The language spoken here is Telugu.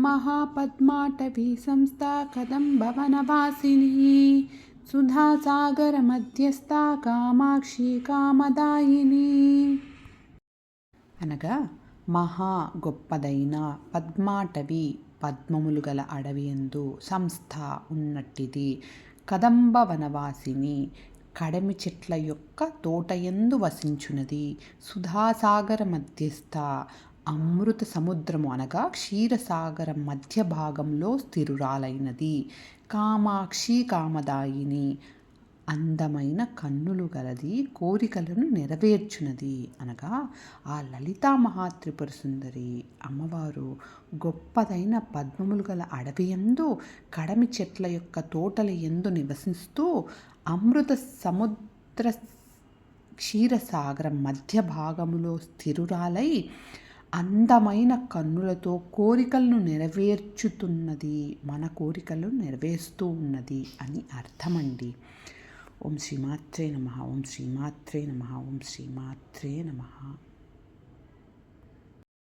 మహాపద్మాటవీ సంస్థ కదంబవనవాసిని సుధాసాగరమధ్యస్థ కామాక్షి కామదాయిని. అనగా మహా గొప్పదైన పద్మాటవి పద్మములు గల అడవి ఎందు సంస్థ ఉన్నట్టిది. కదంబ వనవాసిని కడమి చెట్ల యొక్క తోటయందు వసించునది. సుధాసాగర మధ్యస్థ అమృత సముద్రము అనగా క్షీరసాగరం మధ్య భాగంలో స్థిరురాలైనది. కామాక్షి కామదాయిని. అందమైన కన్నులు గలది కోరికలను నెరవేర్చునది అనగా ఆ లలితా మహాత్రిపుర సుందరి అమ్మవారు గొప్పదైన పద్మములు గల అడవి ఎందు కడమి చెట్ల యొక్క తోటల ఎందు నివసిస్తూ అమృత సముద్ర క్షీరసాగరం మధ్య భాగములో స్థిరురాలై అందమైన కన్నులతో కోరికలను నెరవేర్చుతున్నది మన కోరికలను నెరవేరుస్తూ ఉన్నది అని అర్థమండి. ఓం శ్రీమాత్రే నమ ఓం శ్రీమాత్రే నమ ఓం శ్రీమాత్రే నమ.